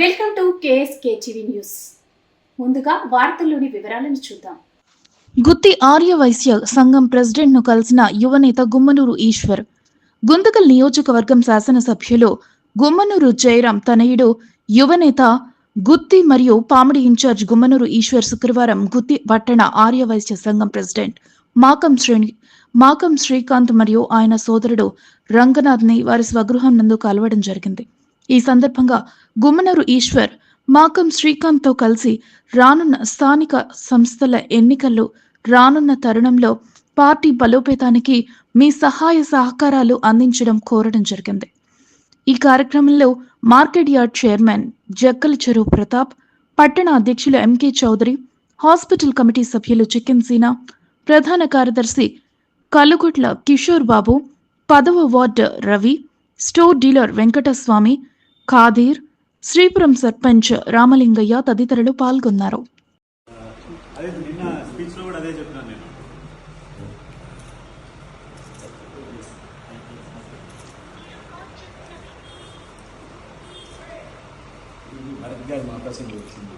Welcome to KSK TV news. ముందుగా వార్తల్లోని వివరాలను చూద్దాం. గుత్తి ఆర్యవైశ్య సంఘం ప్రెసిడెంట్ను కలిసిన యువనేత గుమ్మనూరు ఈశ్వర్. గుంతకల్ నియోజకవర్గం శాసనసభ్యులు గుమ్మనూరు జయరాం తనయుడు యువనేత గుత్తి మరియు పామిడి ఇన్ఛార్జ్ గుమ్మనూరు ఈశ్వర్ శుక్రవారం గుత్తి పట్టణ ఆర్యవైశ్య సంఘం ప్రెసిడెంట్ మాకం శ్రేణి మాకం శ్రీకాంత్ మరియు ఆయన సోదరుడు రంగనాథ్ని వారి స్వగృహం నందు కలవడం జరిగింది. ఈ సందర్భంగా గుమ్మనూరు ఈశ్వర్ మాకం శ్రీకాంత్తో కలిసి రానున్న స్థానిక సంస్థల ఎన్నికల్లో రానున్న తరుణంలో పార్టీ బలోపేతానికి మీ సహాయ సహకారాలు అందించడం కోరడం జరిగింది. ఈ కార్యక్రమంలో మార్కెట్ యార్డ్ చైర్మన్ జక్కల చెరువు ప్రతాప్ పట్టణ అధ్యక్షులు ఎంకే చౌదరి హాస్పిటల్ కమిటీ సభ్యులు చికెన్ సీనా ప్రధాన కార్యదర్శి కలుగుట్ల కిషోర్ బాబు పదవ ward Ravi store dealer Venkataswamy Khadeer Sripuram sarpanch Ramalingaiah తదితరులు పాల్గొన్నారు. అదే నిన్న స్పీచ్లో కూడా అదే చెప్తున్నాను నేను. భరత్ గారి అవకాశం వచ్చింది.